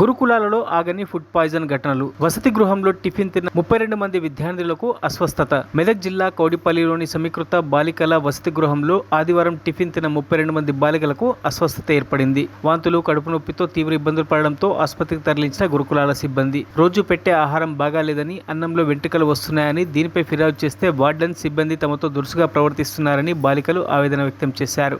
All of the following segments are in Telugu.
గురుకులాలలో ఆగని ఫుడ్ పాయిజన్ ఘటనలు. వసతి గృహంలో టిఫిన్ తిన్న ముప్పై రెండు మంది విద్యార్థులకు అస్వస్థత. మెదక్ జిల్లా కౌడిపల్లిలోని సమీకృత బాలికల వసతి గృహంలో ఆదివారం టిఫిన్ తిన్న ముప్పై రెండు మంది బాలికలకు అస్వస్థత ఏర్పడింది. వాంతులు కడుపు నొప్పితో తీవ్ర ఇబ్బందులు పడడంతో ఆసుపత్రికి తరలించిన గురుకులాల సిబ్బంది. రోజు పెట్టే ఆహారం బాగాలేదని అన్నంలో వెంట్రుకలు వస్తున్నాయని దీనిపై ఫిర్యాదు చేస్తే వార్డెన్ సిబ్బంది తమతో దురుసుగా ప్రవర్తిస్తున్నారని బాలికలు ఆవేదన వ్యక్తం చేశారు.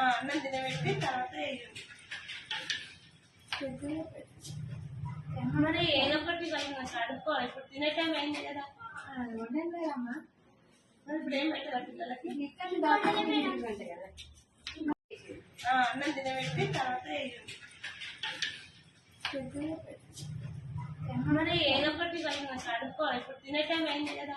అన్నం తినబెట్టి తర్వాత మరి ఏదో ఒకటి కొంచెం అడుక్కోవాలి ఇప్పుడు తినే టైం అయింది కదా మరి ఇప్పుడు ఏం పెట్టాలి పిల్లలకి అన్నం తినబెట్టి తర్వాత మరి ఏదో ఒకటి కొంచెం అడుక్కోవాలి ఇప్పుడు తినే టైం అయింది కదా.